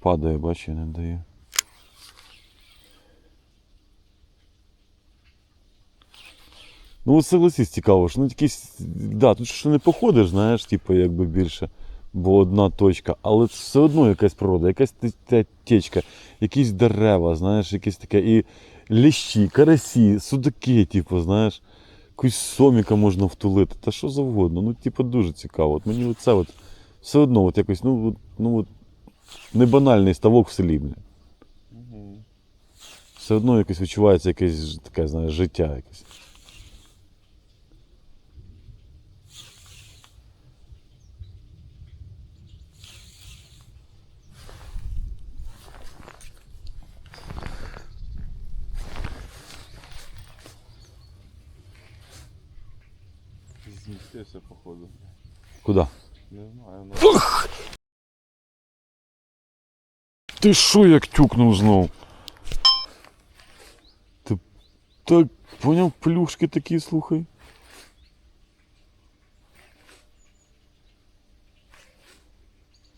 падає, бачиш, я не даю. Ну от согласись, цікаво, що ну якісь. Да, тут що не походиш, знаєш, типу, якби більше, бо одна точка, але це все одно якась природа, якась те- те- течка, якісь дерева, знаєш, якесь таке. І ліщі, карасі, судаки, типу, знаєш, якусь соміка можна втулити, та що завгодно. Ну, типу, дуже цікаво. От мені оце от все одно от якось, ну, от, ну от не банальний ставок в селі, бля. Все одно якось відчувається якесь таке, знаєш, життя якесь. Змістився, походу. Куди? Не знаю, ну. Ти що як тюкнув знов? Ти так поняв плюшки такі, слухай.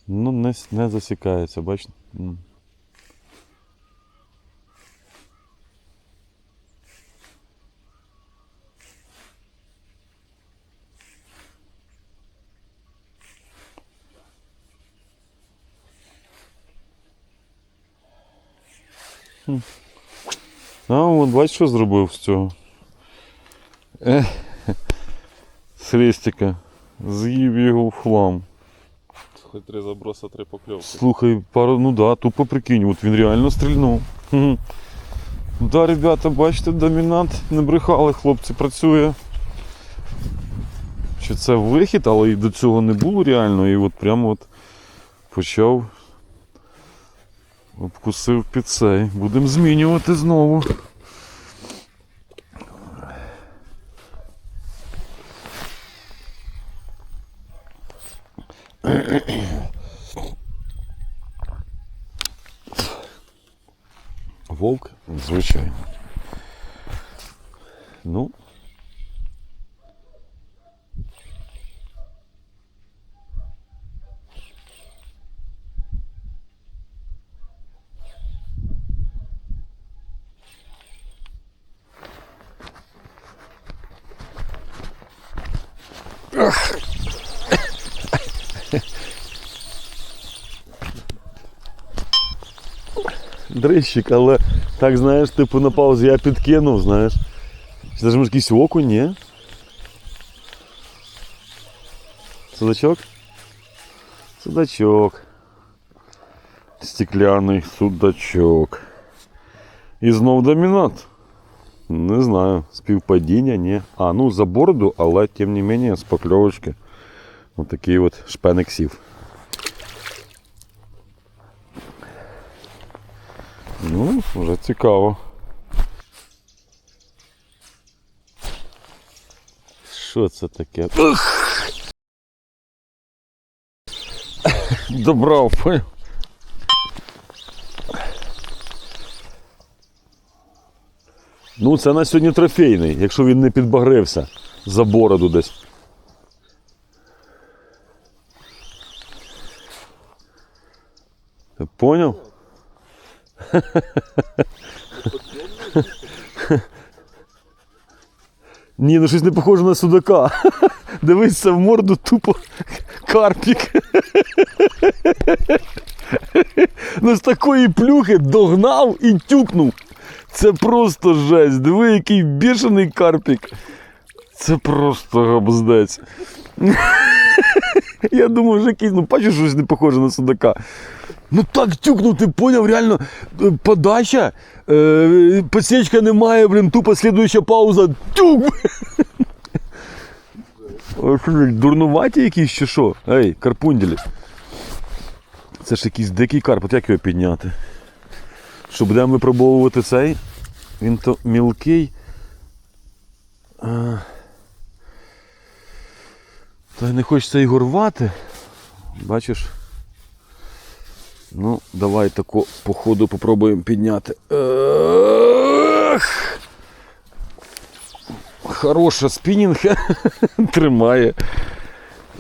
Ну, не, не засікається, бач? А, от бачиш, що зробив з цього. Е, з хрестика. З'їв його в хлам. Хоч три заброса, три покльовки. Слухай, пару, ну да, тупо прикинь, от він реально стрільнув. Хм. Да, ребята, бачите, домінант не брехали, хлопці працює. Що це вихід, але і до цього не було реально. І от прямо от почав. Обкусив під цей. Будемо змінювати знову. Вовк, звичайно. Ну. Дрищик, але так знаєш, типу на паузу я підкинув, знаєш. Це ж може якийсь окунь, ні? Судачок? Судачок. Стекляний судачок. І знов домінант. Не знаю, співпадіння, ні. А, ну за бороду, але тим не менше з покльовочки. Ось такий от шпеник сів. Ну, вже цікаво. Що це таке? Добрав, поняв? Ну, це на сьогодні трофейний, якщо він не підбагрився за бороду десь. Поняв? Ні, ну щось не похоже на судака. Дивися в морду тупо карпік. Ну з такої плюхи догнав і тюкнув. Це просто жесть. Диви, який бішений карпік. Це просто габздець. Я думав, вже якийсь, ну бачиш, щось не похоже на судака. Ну так тюкнув, ти поняв, реально е, подача, е, посічка немає, блін, тупо слідуюча пауза. Тюк! Дурнуваті якісь чи що? Ей, карпунділі. Це ж якийсь дикий карп, от як його підняти? Що будемо випробовувати цей? Він то мілкий. Та не хочеться його рвати. Бачиш? Ну, давай тако по ходу попробуємо підняти. Ех! Хороша спінінг тримає.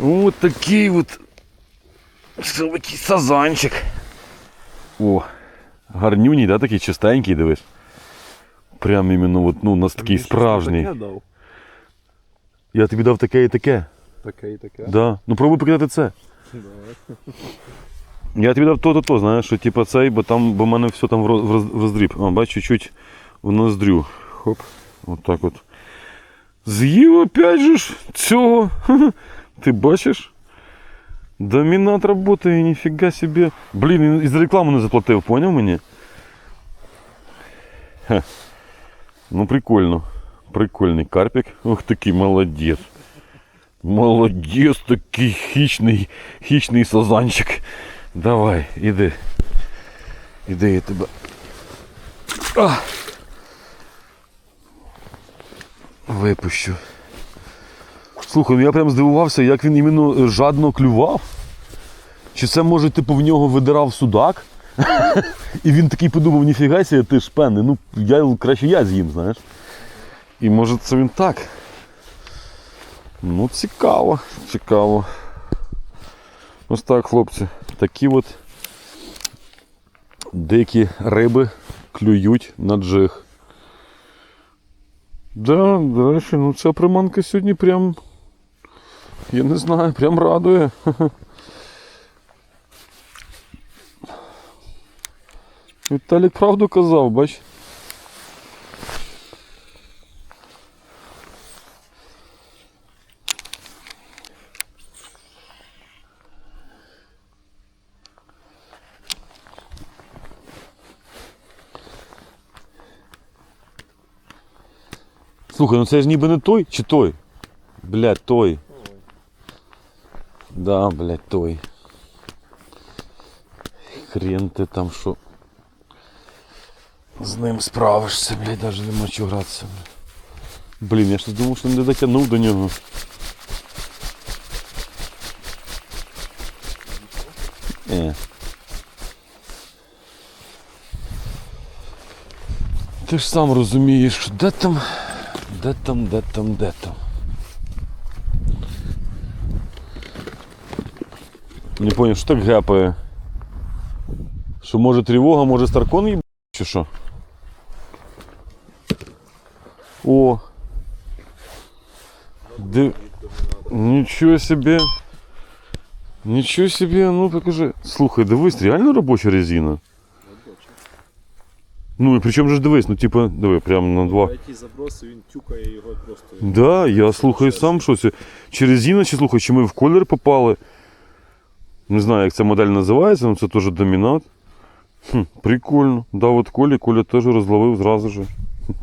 Ось такий от. Що сазанчик. О, гарнюній, да, такий чистенький, дивись. Прям іменно от, ну, у нас такий справжній. Таке дав. Я тобі дав таке і таке. Таке і таке. Да. Ну пробуй покидати це. Давай. Я тобі дав то-то, то, знаєш, що типу цей, бо там, бо в мене все там в роз- в роз- в роздріб. А, бач, чуть-чуть в ноздрю. Хоп. От так от. З'їв опять же ж цього. Ти бачиш? Домінат працює, ніфіга собі. Блін, він і за рекламу не заплатив, поняв мені? Хе. Ну прикольно. Прикольний карпік. Ух такий молодець. Молодець такий хищний, хищний сазанчик. Давай, іди. Іди я тебе. А! Випущу. Слухай, ну я прям здивувався, як він іменно жадно клював. Чи це може, типу, в нього видирав судак? І він такий подумав, ніфіга себе, ти шпенний, ну я краще я з'їм, знаєш. І може це він так. Ну, цікаво, цікаво. Ось так, хлопці. Такі от дикі риби клюють на джиг. Да, до речі, ну ця приманка сьогодні прям. Я не знаю, прям радує. Віталік правду казав, бач. Слухай, ну це ж ніби не той чи той? Блядь, той. Да, блядь, той. Хрен ти там що. З ним справишся, блядь, навіть нема чого гратися. Блін, я ж думав, що не дотягнув до нього. Е. Ти ж сам розумієш, що де там, де там, де там, де там. Не понял, що так гепає? Що може тривога, може Старкон їб... чи що? О! Ди... Нічого собі. Нічого собі, ну покажи. Слухай, дивись, реально робоча резина. Ну і причому ж дивись, ну типа, диви, прямо на два. Який заброси, він тюкає його просто. Да, я слухаю сам щось. Чи резина, чи слухай, чи ми в колір попали. Не знаю, як ця модель називається, але це теж домінат. Хм, прикольно. Да, от Колі, Коля теж розловив зразу же.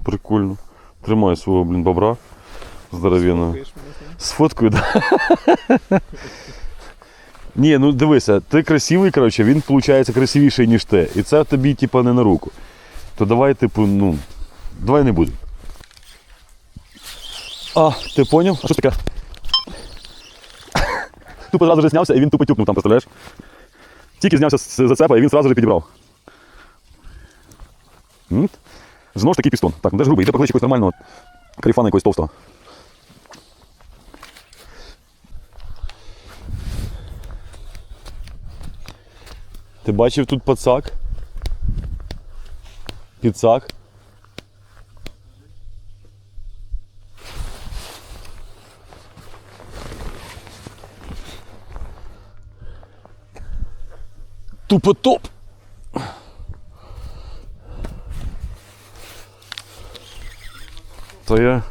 Прикольно. Тримай свого, блін, бобра. Здоровенного. З фоткою, да. Ні, ну дивися, ти красивий, коротше, він виходить красивіший, ніж ти. І це тобі, типа, не на руку. То давай, типу, ну. Давай не будемо. А, ти поняв? А що таке? Тупо зразу же знявся і він тупо тюкнув там, представляєш? Тільки знявся з зацепа і він зразу же підібрав. М? Знову ж такий пістон. Так, ну де ж грубий, йди поклич якогось нормального каріфана якогось товстого. Ти бачив тут пацак? Підсак? Тупо топ! То я,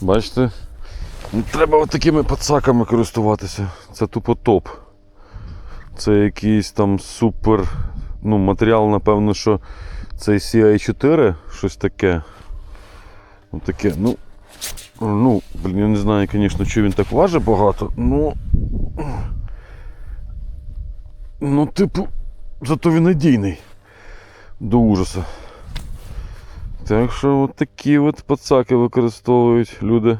бачите, не треба от такими пацаками користуватися. Це тупо топ. Це якийсь там супер. Ну, матеріал, напевно, що цей CI4, щось таке. Ну, таке, ну. Ну, блін, я не знаю, звісно, чи він так важить багато, ну. Ну, типу, зато він надійний. До ужасу. Так що от такі от пацаки використовують люди.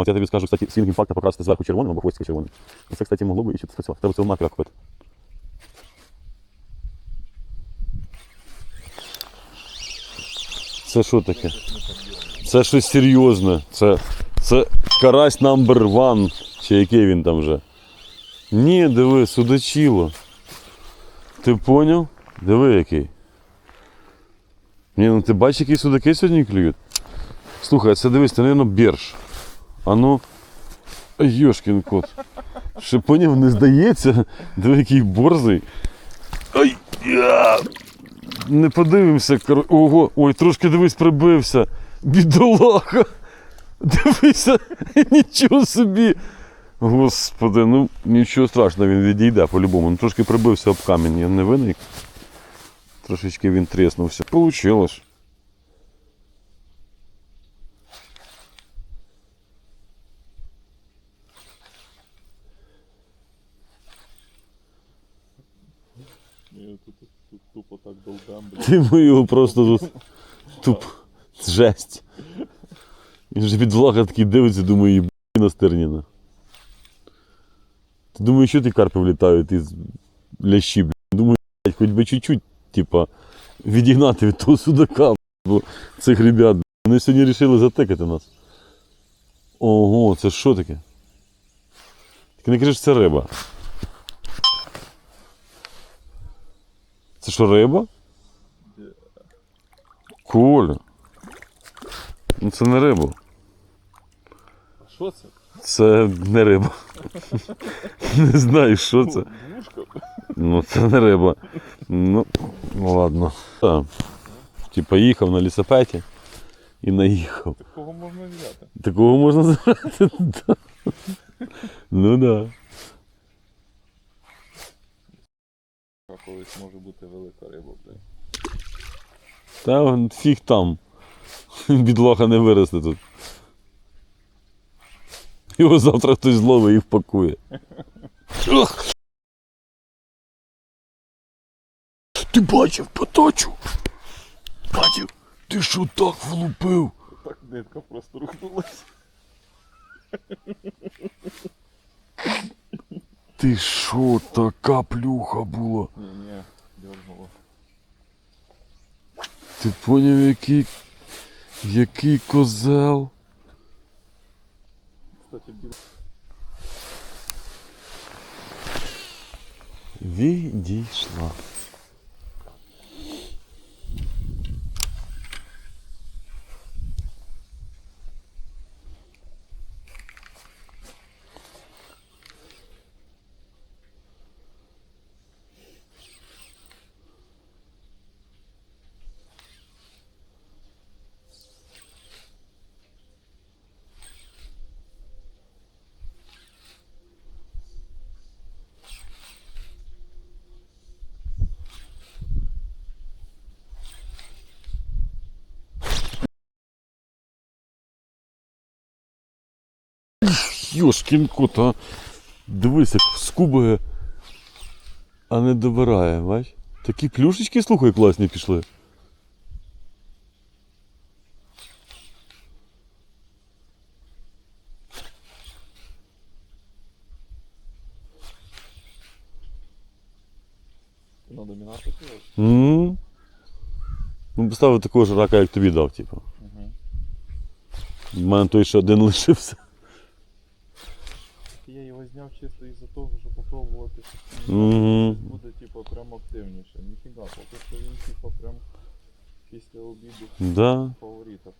А я тобі скажу, кстати, свінгінг фактор покрасити зверху червоним або хвостик червоним. І це, кстати, могло б і спрацювати. Треба це нафіга купити. Це що таке? Це щось серйозне. Це, це карась number one. Чи який він там вже? Ні, диви, судачило. Ти поняв? Диви який. Ні, ну ти бачиш, які судаки сьогодні клюють? Слухай, це дивись, це, мабуть, бірж. А ну. Йошкін кот. Ще поняв, не здається. Диви, який борзий. Ай! Я! Не подивимося. кор- Ого, ой, трошки дивись, прибився. Бідолаха. Дивися, нічого собі. Господи, ну нічого страшного, він відійде по-любому. Ну трошки прибився об камінь, я не виник. Трошечки він треснувся. Получилось. Ні, тут, тут, тут тупо так долбем, блядь. Ти ми його просто тут туп. Жесть. Він же бідолаха такий дивиться, думає, їб настирніна. Ти думаєш, що ти карпи влітають із лящі, блядь. Думаю, блядь, хоч би чуть-чуть, типа, відігнати від того судака, бо цих ребят. Вони сьогодні вирішили затикати нас. Ого, це що таке? Ти не кажеш, це риба. Це що, риба? Коля. Ну це не риба. А що це? Це не риба. Не знаю, що це. Ну це не риба. Ну, ну ладно. Так. Типа їхав на лісопеті і наїхав. Кого можна взяти? Такого можна забрати? Ну да. Колись може бути велика риба, блядь. Та он фіг там. Бідлоха не виросте тут. Його завтра хтось зловить і впакує. Ти бачив поточу? Бачив? Ти що так влупив? Так нитка просто рухнулася. Ти що, така плюха була? Ні, ні, дергнуло. Ти поняв, який. Який козел? Відійшла. Йошкін кот, а. Дивись, як скубає, а не добирає, бач? Такі плюшечки, слухай, класні пішли. На домінатор? Ну, поставив такого ж рака, як тобі дав, типу. Угу. У мене той ще один лишився. Зняв чисто із-за того, щоб попробувати. Угу. Буде типу прям активніше. Ніфіга, поки що він типу прям після обіду Да. в фаворитах.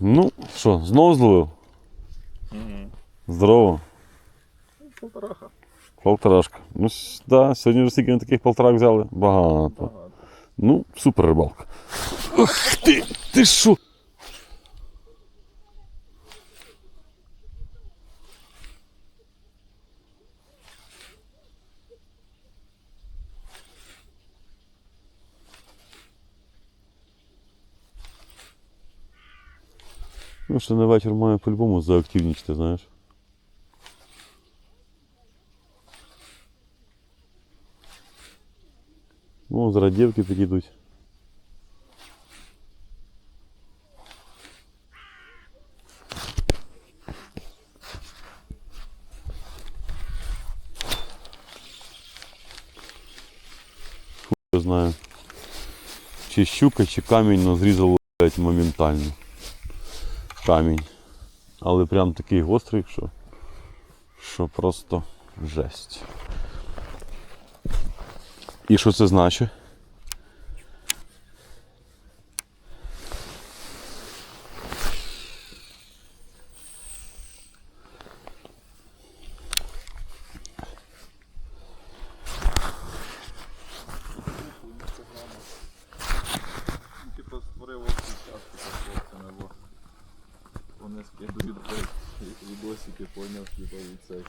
Ну, що, знову зловив? Угу. Здорово. Полтораха. Полторашка. Ну, да, сьогодні вже стільки ми таких полторак взяли. Багато. Багато. Ну, супер рибалка. Ах ти! Ти що? Ну, що на вечір має по-любому заактивнічити, знаєш. О, зараз дівки підійдуть. Я знаю. Чи щука, чи камінь, но зрізало блядь, моментально. Камінь. Але прям такий гострий, що, що просто жесть. І що це значить? Типа створив общий час з хлопцями, бо вони скидують блядь, відосики, поняв, типа і цей.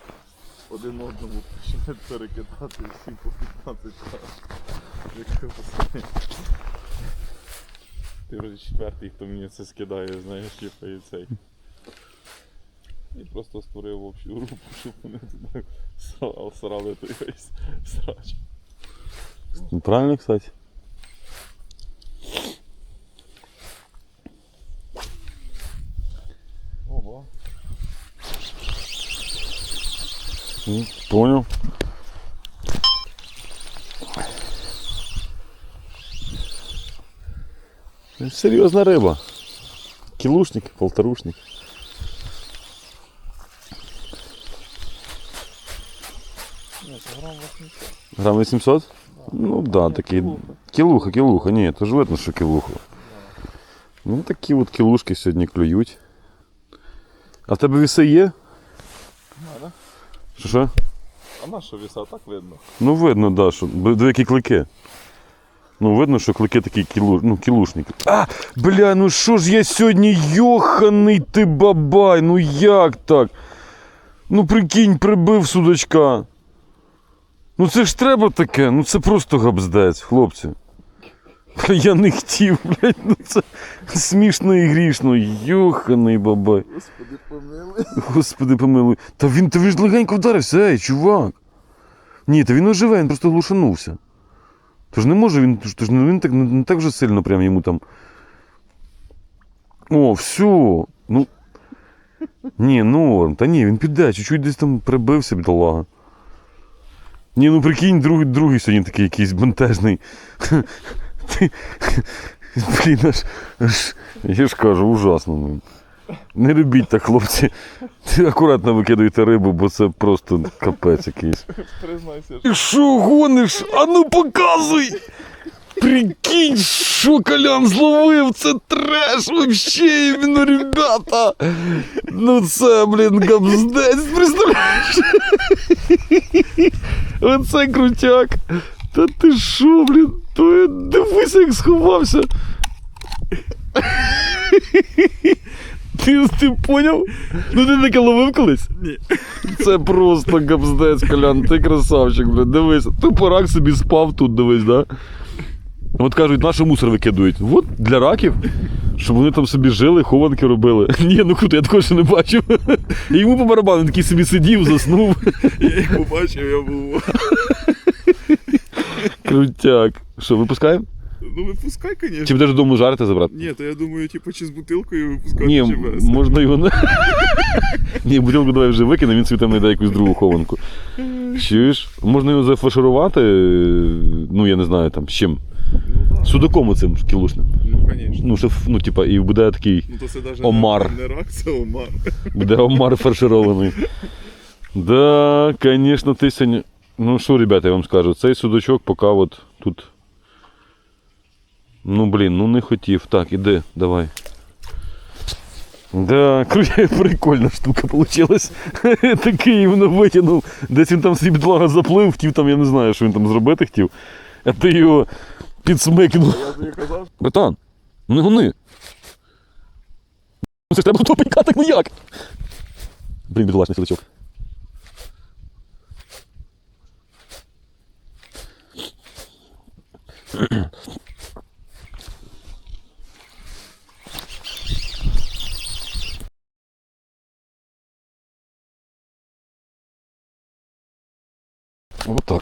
Один одному починають перекидати всі по 15 разів. Ти вже четвертий, хто мені це скидає, знаєш, типа і цей. І просто створив общу групу, щоб вони туди сра- срали той весь срач. Ну, Правильно, кстати? Ого. Понял. Серьезная рыба. Килушник, полторушник. Грам 80. Грамм 800? Ну да, такие. Кілуха, кілуха, ні, то ж видно, що кілуха. Ну такі от кілушки сьогодні клюють. А в тебе віси є? Що що? А на що віса, так видно? Ну видно, да, що. Диви, які клики. Ну, видно, що клики такі кілу... ну, кілушники. А, бля, ну що ж я сьогодні йоханий ти бабай, ну як так? Ну прикинь, прибив судачка. Ну це ж треба таке, ну це просто габздець, хлопці. Бля, Я не хотів, блядь, ну це смішно і грішно. Йоханий бабай. Господи, помили. Господи помилуй. Та він, та він ж легенько вдарився, ей, чувак. Ні, та він оживе, він просто глушанувся. Тож не може він, тож не, він так, не, не так вже сильно прям йому там. О, все. Ну. Ні, норм. Та ні, він піде, чуть-чуть десь там прибився, бідолага. Ні, ну прикинь, другий, другий сьогодні такий якийсь бентежний. Блін, аж, аж, я ж кажу, ужасно. Ну. Не робіть так, хлопці. Акуратно викидуйте рибу, бо це просто капець якийсь. Признайся, Ти що гониш? А ну показуй! Прикинь, що Колян зловив, це треш вообще іменно, ребята! Ну це, блін, габздець, представляєш? Оце крутяк. Та ти що, блін? То я дивися, як сховався. Ти, ти поняв? Ну ти таке ловив колись? Ні. Це просто габздець, Колян, ти красавчик, блін, дивись. Ти рак собі спав тут, дивись, да? От кажуть, наш мусор викидують. От для раків, щоб вони там собі жили, хованки робили. Ні, ну круто, я такого ще не бачив. І йому по барабану такий собі сидів, заснув. я їх побачив, я був. Крутяк. Що, випускаємо? Ну випускай, звісно. Чи будеш додому жарити забрати? Ні, то я думаю, типу, чи з бутилкою випускати, Ні, чи без. можна його не. Ні, бутилку давай вже викинемо, він собі там знайде якусь другу хованку. Чуєш? Можна його зафарширувати, ну я не знаю там з чим. Судаком оцим кілушним. Ну, звісно. Ну, щоб, ну, типа, і буде такий, Ну то це навіть Омар. Не, не рак, це омар. буде омар фарширований. Да, звісно, ти сьогодні. Ну що, ребята, я вам скажу, цей судачок поки от тут. Ну блін, ну не хотів. Так, іди, давай. Да, прикольна штука получилась. Такий воно витягнув. Десь він там собі бідолага заплив, хотів там, я не знаю, що він там зробити хотів. А ти його підсмикнув. Я тобі казав, Братан, не гони. Ну, Це ж треба топенька, так ну як? Блін, бідолашний селичок. Вот так.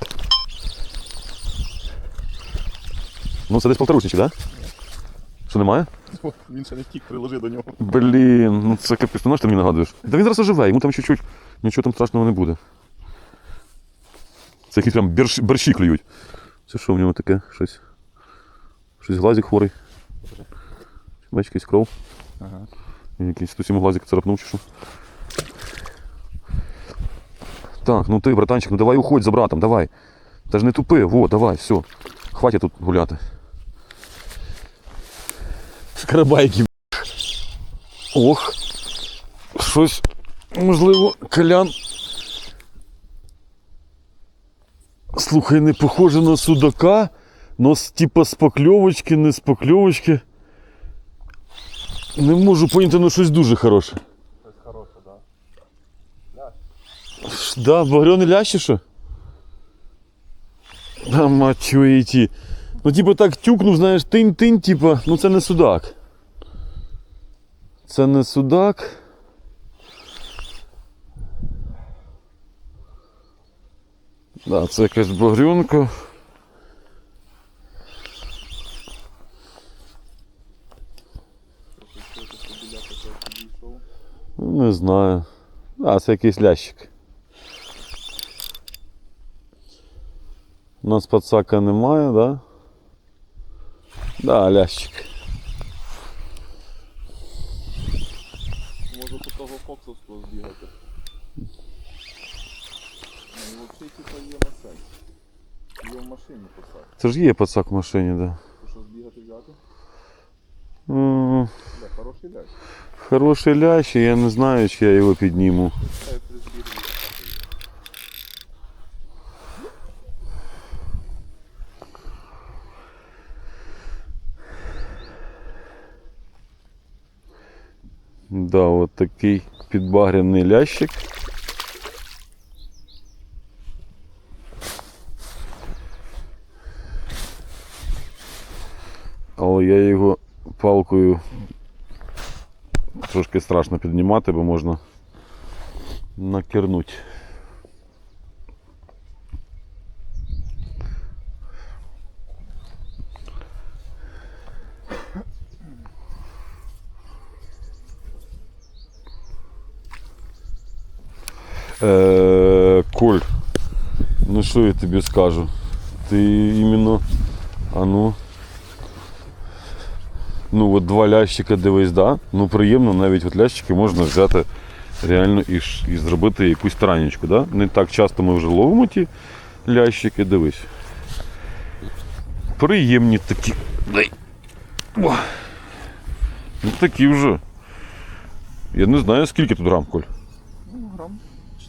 Ну це десь полторушничок, так? Да? Що немає? О, Він ще не втік, приложи до нього. Блін, ну це капець, ну, ти мені нагадуєш. Та він зараз оживе, йому там чуть-чуть, нічого там страшного не буде. Це якісь прям берші, борщі клюють. Це що в нього таке? Щось. Щось глазик хворий. Бачиш, якийсь кров. Ага. Якийсь йому глазик царапнув чи що. Так, ну ти, братанчик, ну давай уходь за братом, давай. Та ж не тупи, во, давай, все. Хватить тут гуляти. Скарабайки. Ох. Щось, можливо, колян. Слухай, не похоже на судака, но типа з не з. Не можу поняти, ну щось дуже хороше, так? Ш- Да, багряний лящ що? Да, його ті. Ну, типу, так тюкнув, знаєш, тинь-тинь, типа, ну це не судак. Це не судак. Да, це якась багрюнка. Не знаю. А, це якийсь лящик. У нас пацака немає, да? Да, лящик. Може по того фоксовського збігати. Ну, взагалі, типа, є на сенс. Є в машині посадити. Це ж є пацак в машині, да. То що збігати взяти? Бля, хороший ляж. Хороший лящ, і я не знаю, чи я його підніму. Хай Да, от такий підбагряний лящик. Але я його палкою трошки страшно піднімати, бо можна накернути. Е, Коль, ну що я тобі скажу? Ти іменно. А ну. Ну от два лящика дивись, да? Ну приємно, навіть от лящики можна взяти реально і, і зробити якусь таранечку, да? Не так часто ми вже ловимо ті лящики, дивись. Приємні такі. Дай. О. Ну такі вже. Я не знаю, скільки тут грам, Коль.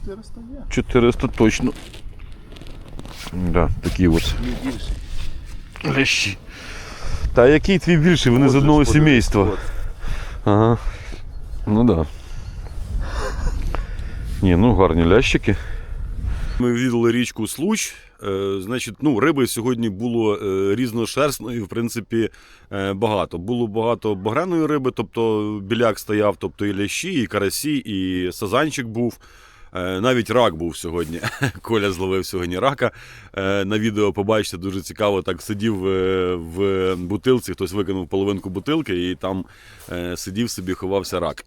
Ну, грам 400 є. 400 точно. Да, такі от більше. Та який твій більший? Вони з одного сімейства. Ага. Ну да. Ні, ну гарні лящики. Ми відвідали річку Случ. Е, значить, ну, риби сьогодні було е, різношерстної, в принципі, е, багато. Було багато багряної риби, тобто біляк стояв, тобто і лящі, і карасі, і сазанчик був. Е, Навіть рак був сьогодні. Коля зловив сьогодні рака. Е, На відео побачите, дуже цікаво. Так сидів е, в бутилці, хтось викинув половинку бутилки, і там сидів собі, ховався рак.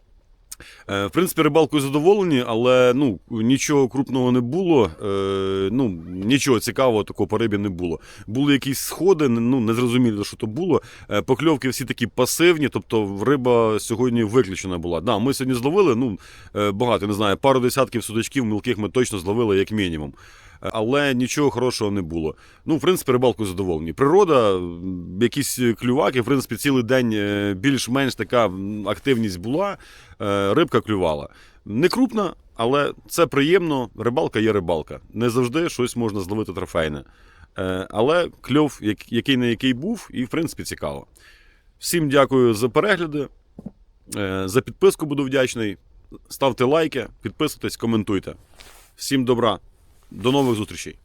Е, В принципі, рибалкою задоволені, але ну, нічого крупного не було. Е, ну, нічого цікавого такого по рибі не було. Були якісь сходи, ну не зрозуміло, що то було. Е, Покльовки всі такі пасивні, тобто риба сьогодні виключена була. Да, ми сьогодні зловили, ну е, багато, не знаю, пару десятків судачків мілких ми точно зловили як мінімум. Але нічого хорошого не було. Ну, в принципі, рибалкою задоволені. Природа, якісь клюваки, в принципі, цілий день е, більш-менш така активність була, е, рибка клювала. Не крупна, але це приємно. Рибалка є рибалка. Не завжди щось можна зловити трофейне. Е, Але кльов, який на який був, і в принципі цікаво. Всім дякую за перегляди. За підписку буду вдячний. Ставте лайки, підписуйтесь, коментуйте. Всім добра. До нових зустрічей.